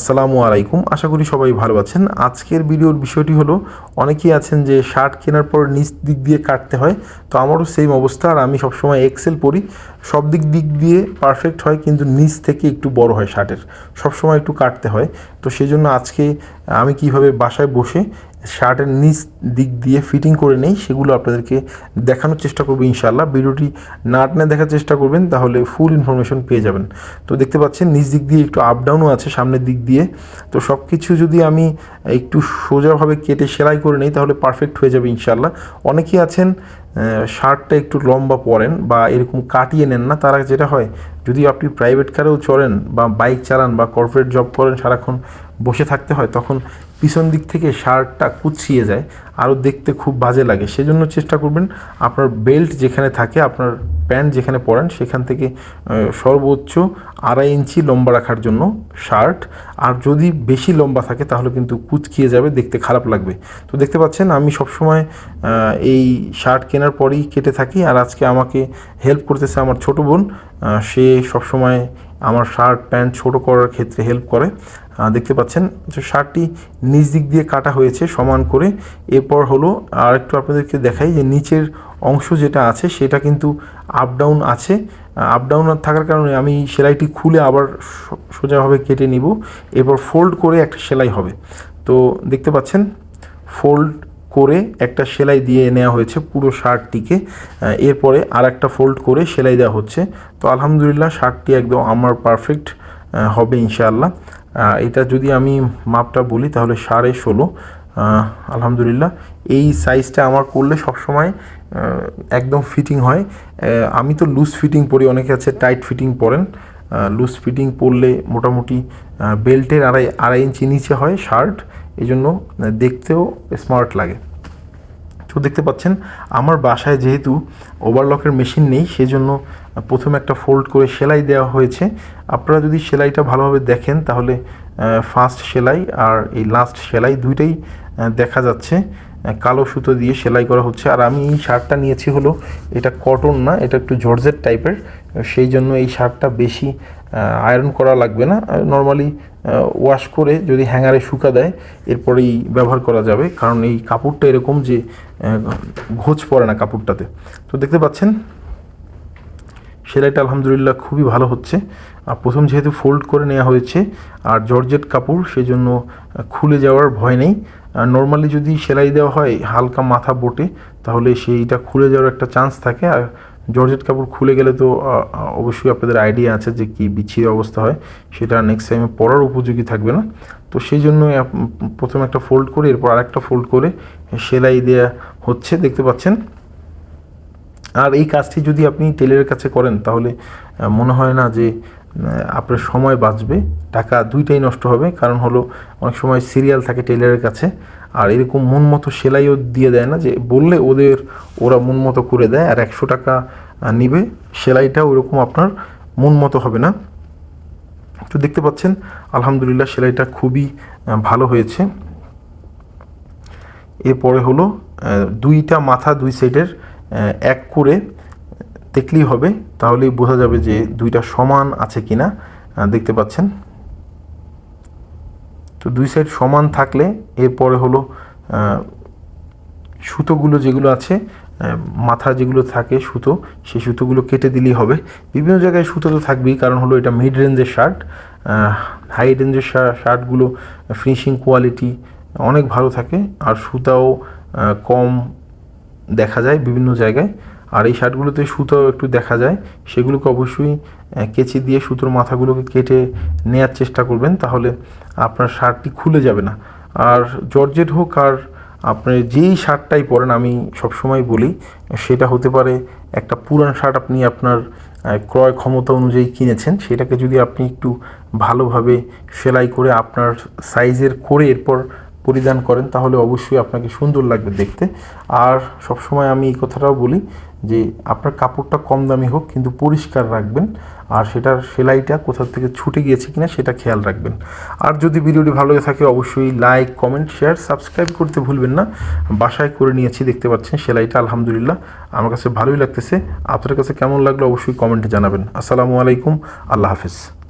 আসসালামু আলাইকুম। আশা করি সবাই ভালো আছেন। আজকের ভিডিওর বিষয়টি হলো, অনেকেই আছেন যে শার্ট কেনার পর নিচ দিক দিয়ে কাটতে হয়, তো আমারও সেম অবস্থা। আর আমি সবসময় এক্সেল পরি সব দিক দিক দিয়ে পারফেক্ট হয়, কিন্তু নিচ থেকে একটু বড় হয় শার্টের। সবসময় একটু কাটতে হয়। তো সেই জন্য আজকে আমি কীভাবে বাসায় বসে শার্টের নিচ দিক দিয়ে ফিটিং করে নেই, সেগুলো আপনাদেরকে দেখানোর চেষ্টা করব ইনশাল্লাহ ভিডিওটি না দেখার চেষ্টা করবেন, তাহলে ফুল ইনফরমেশন পেয়ে যাবেন। তো দেখতে পাচ্ছেন, নিচ দিক দিয়ে একটু আপ ডাউনও আছে, সামনের দিক দিয়ে। তো সব কিছু যদি আমি একটু সোজাভাবে কেটে সেলাই করে নিই, তাহলে পারফেক্ট হয়ে যাবে ইনশাল্লাহ অনেকেই আছেন শার্টটা একটু লম্বা পরেন বা এরকম কাটিয়ে নেন না, তারা যেটা হয়, যদি আপনি প্রাইভেট কারেও চড়েন বা বাইক চালান বা কর্পোরেট জব করেন সারাক্ষণ বসে থাকতে হয়, তখন পিছন দিক থেকে শার্টটা কুচিয়ে যায়, আরও দেখতে খুব বাজে লাগে। সেজন্য চেষ্টা করবেন আপনার বেল্ট যেখানে থাকে, আপনার প্যান্ট যেখানে পরেন, সেখান থেকে সর্বোচ্চ আড়াই ইঞ্চি লম্বা রাখার জন্য শার্ট। আর যদি বেশি লম্বা থাকে, তাহলে কিন্তু কুচকিয়ে যাবে, দেখতে খারাপ লাগবে। তো দেখতে পাচ্ছেন, আমি সবসময় এই শার্ট কেনার পরেই কেটে থাকি। আর আজকে আমাকে হেল্প করতেছে আমার ছোট বোন সে সবসময় আমার শার্ট, প্যান্ট ছোট করার ক্ষেত্রে হেল্প করে। দেখতে পাচ্ছেন যে শার্টটি নিচ দিক দিয়ে কাটা হয়েছে সমান করে। এরপর হলো আর একটু আপনাদেরকে দেখাই যে নিচের অংশ যেটা আছে সেটা কিন্তু আপ ডাউন আছে। আপ ডাউন থাকার কারণে আমি সেলাইটি খুলে আবার সোজাভাবে কেটে নিব। এরপর ফোল্ড করে একটা সেলাই হবে। তো দেখতে পাচ্ছেন ফোল্ড করে একটা সেলাই দিয়ে নেওয়া হয়েছে পুরো শার্টটিকে। এরপরে আর একটা ফোল্ড করে সেলাই দেওয়া হচ্ছে। তো আলহামদুলিল্লাহ শার্টটি একদম আমার পারফেক্ট হবে ইনশাআল্লাহ। এটা যদি আমি মাপটা বলি তাহলে সাড়ে ষোলো। আলহামদুলিল্লাহ এই সাইজটা আমার করলে সবসময় একদম ফিটিং হয়। আমি তো লুজ ফিটিং পরি, অনেকে আছে টাইট ফিটিং পরেন। লুজ ফিটিং পরলে মোটামুটি বেল্টের আড়াই আড়াই ইঞ্চি নিচে হয় শার্ট এই জন্য দেখতেও স্মার্ট লাগে। তো দেখতে পাচ্ছেন, আমার বাসায় যেহেতু ওভারলকের মেশিন নেই, সেজন্য প্রথমে একটা ফোল্ড করে সেলাই দেওয়া হয়েছে। আপনারা যদি সেলাইটা ভালোভাবে দেখেন, তাহলে ফার্স্ট সেলাই আর এই লাস্ট সেলাই দুইটাই দেখা যাচ্ছে। কালো সুতো দিয়ে সেলাই করা হচ্ছে। আর আমি এই শার্টটা নিয়েছি হলো, এটা কটন না, এটা একটু জর্জেট টাইপের। সেই জন্য এই শার্টটা বেশি আয়রন করা লাগবে না। নর্মালি ওয়াশ করে যদি হ্যাঙ্গারে শুকা দেয়, এরপরেই ব্যবহার করা যাবে। কারণ এই কাপড়টা এরকম যে ঘোচ পড়ে না কাপড়টাতে। তো দেখতে পাচ্ছেন? সেলাইটা আলহামদুলিল্লাহ খুবই ভালো হচ্ছে। আর প্রথম যেহেতু ফোল্ড করে নেওয়া হয়েছে, আর জর্জেট কাপড়, সেজন্য খুলে যাওয়ার ভয় নেই। আর নর্মালি যদি সেলাই দেওয়া হয় হালকা মাথা বোটে, তাহলে সেইটা খুলে যাওয়ার একটা চান্স থাকে। আর জর্জেট কাপড় খুলে গেলে তো অবশ্যই আপনাদের আইডিয়া আছে যে কী বিচ্ছির অবস্থা হয়, সেটা নেক্সট টাইমে পরার উপযোগী থাকবে না। তো সেই জন্য প্রথমে একটা ফোল্ড করে, এরপর আরেকটা ফোল্ড করে সেলাই দেওয়া হচ্ছে, দেখতে পাচ্ছেন। আর এই কাজটি যদি আপনি টেলারের কাছে করেন, তাহলে মনে হয় না যে আপনার সময় বাঁচবে। টাকা দুইটাই নষ্ট হবে। কারণ হলো, অনেক সময় সিরিয়াল থাকে টেলারের কাছে, আর এরকম মন মতো সেলাইও দিয়ে দেয় না যে, বললে ওদের, ওরা মন মতো করে দেয়। আর একশো টাকা নিবে, সেলাইটা ওরকম আপনার মন মতো হবে না। তো দেখতে পাচ্ছেন, আলহামদুলিল্লাহ সেলাইটা খুবই ভালো হয়েছে। এরপরে হলো দুইটা মাথা দুই সাইডের এক করে দেখলেই হবে, তাহলেই বোঝা যাবে যে দুইটা সমান আছে কিনা দেখতে পাচ্ছেন। তো দুই সাইড সমান থাকলে এরপরে হলো সুতোগুলো যেগুলো আছে মাথা যেগুলো থাকে সুতো, সেই সুতোগুলো কেটে দিলেই হবে। বিভিন্ন জায়গায় সুতো তো থাকবেই, কারণ হলো এটা মিড রেঞ্জের শার্ট হাই রেঞ্জের শার্টগুলো ফিনিশিং কোয়ালিটি অনেক ভালো থাকে, আর সুতাও কম দেখা যায় বিভিন্ন জায়গায়। আর এই শার্টগুলোতে সুতো একটু দেখা যায়। সেগুলোকে অবশ্যই কেচি দিয়ে সুতোর মাথাগুলোকে কেটে নেয়ার চেষ্টা করবেন, তাহলে আপনার শার্টটি খুলে যাবে না। আর জর্জেট হোক আর আপনি যেই শার্টটাই পরেন, আমি সবসময় বলি, সেটা হতে পারে একটা পুরান শার্ট আপনি আপনার ক্রয় ক্ষমতা অনুযায়ী কিনেছেন, সেটাকে যদি আপনি একটু ভালোভাবে সেলাই করে আপনার সাইজের করে এরপর পরিধান করেন, তাহলে অবশ্যই আপনাকে সুন্দর লাগবে দেখতে। আর সবসময় আমি এই কথাটাও বলি যে, আপনার কাপড়টা কম দামি হোক, কিন্তু পরিষ্কার রাখবেন। আর সেটার সেলাইটা কোথা থেকে ছুটে গিয়েছে কিনা, সেটা খেয়াল রাখবেন। আর যদি ভিডিওটি ভালো লাগে থাকে, অবশ্যই লাইক, কমেন্ট, শেয়ার, সাবস্ক্রাইব করতে ভুলবেন না। বাসায় করে নিয়েছি, দেখতে পাচ্ছেন সেলাইটা, আলহামদুলিল্লাহ। আমার কাছে ভালোই লাগতেছে। আপনার কাছে কেমন লাগল, অবশ্যই কমেন্টে জানাবেন। আসসালামু আলাইকুম, আল্লাহ হাফিজ।